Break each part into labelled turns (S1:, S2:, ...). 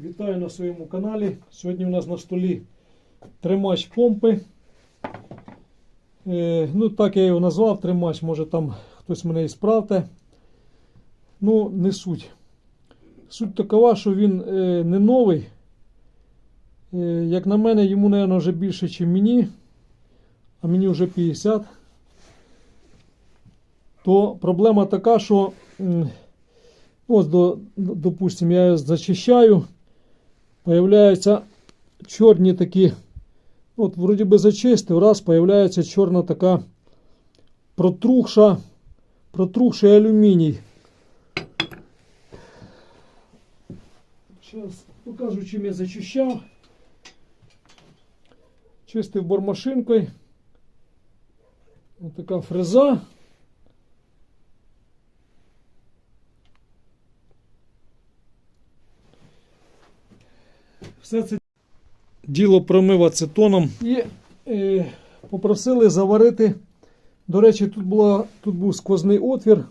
S1: Вітаю на своєму каналі. Сьогодні у нас на столі тримач помпи. Е, ну, так я його назвав тримач, може там хтось мене і справте. Ну, не суть. Суть такова, що він е, не новий. Е, як на мене, йому, мабуть, вже більше, ніж мені, а мені вже 50. То проблема така, що ось, до, допустим, я зачищаю, появляються чорні такі, от вроді би зачистив, раз, появляється чорна така протрухша, протрухший алюміній. Зараз покажу, чим я зачищав. Чистив бормашинкою. Ось така фреза. Все це діло промив ацетоном і е, попросили заварити. До речі, тут, була, тут був сквозний отвір.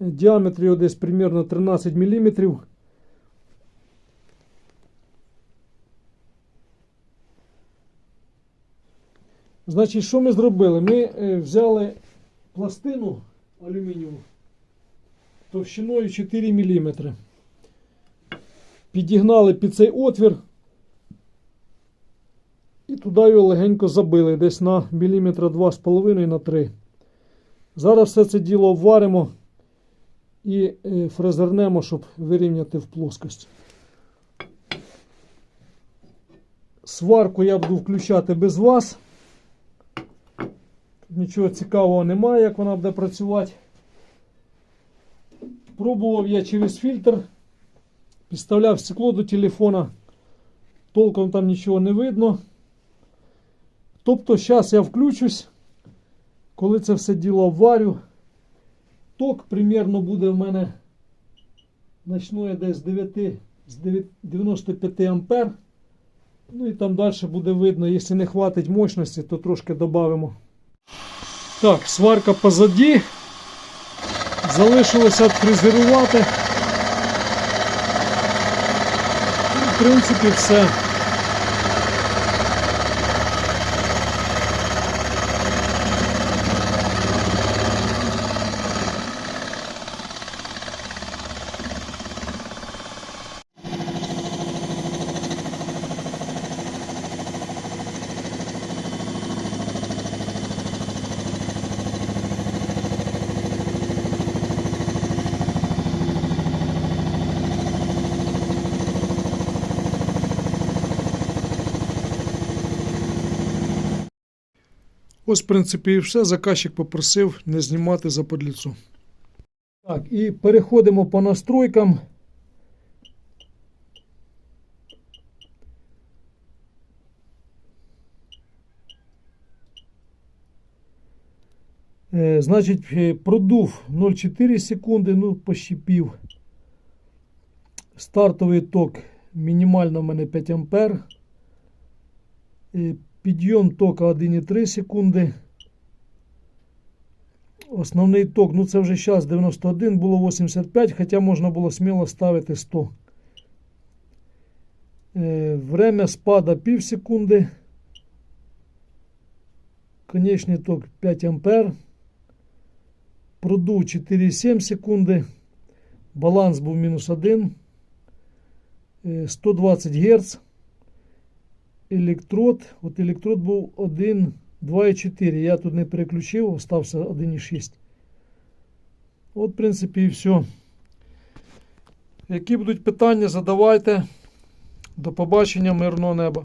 S1: Діаметр його десь примерно 13 мм. Значить, що ми зробили? Ми е, взяли пластину алюмінієву товщиною 4 мм. Підігнали під цей отвір і туди його легенько забили десь на міліметра 2,5 на 3. Зараз все це діло обваримо і е, фрезернемо, щоб вирівняти в плоскость. Сварку я буду включати без вас. Тут нічого цікавого немає, як вона буде працювати. Пробував я через фільтр. Підставляв стекло до телефона. Толком там нічого не видно. Тобто, зараз я включусь, коли це все діло обварю. Ток примірно буде в мене почну я десь з 9, з 95 ампер. Ну і там далі буде видно, якщо не хватить мощності, то трошки додамо. Так, сварка позаді. Залишилося відфрезерувати. В принципі, Ось, в принципі, і все. Заказчик попросив не знімати за подліцу. Так, і переходимо по настройкам. Е, Значить, е, продув 0,4 секунди, ну, пощипів. Стартовий ток мінімально в мене 5 ампер. Підйом тока 1,3 секунди. Основний ток, ну це вже зараз 91, було 85, хоча можна було сміло ставити 100. Е, Время спада пів секунди. Конечний ток 5 ампер. Продув 4,7 секунди. Баланс був мінус 1. Е, 120 Гц електрод. От електрод був 1, 2,4. Я тут не переключив, остався 1,6. От, в принципі, і все. Які будуть питання, задавайте. До побачення, мирного неба.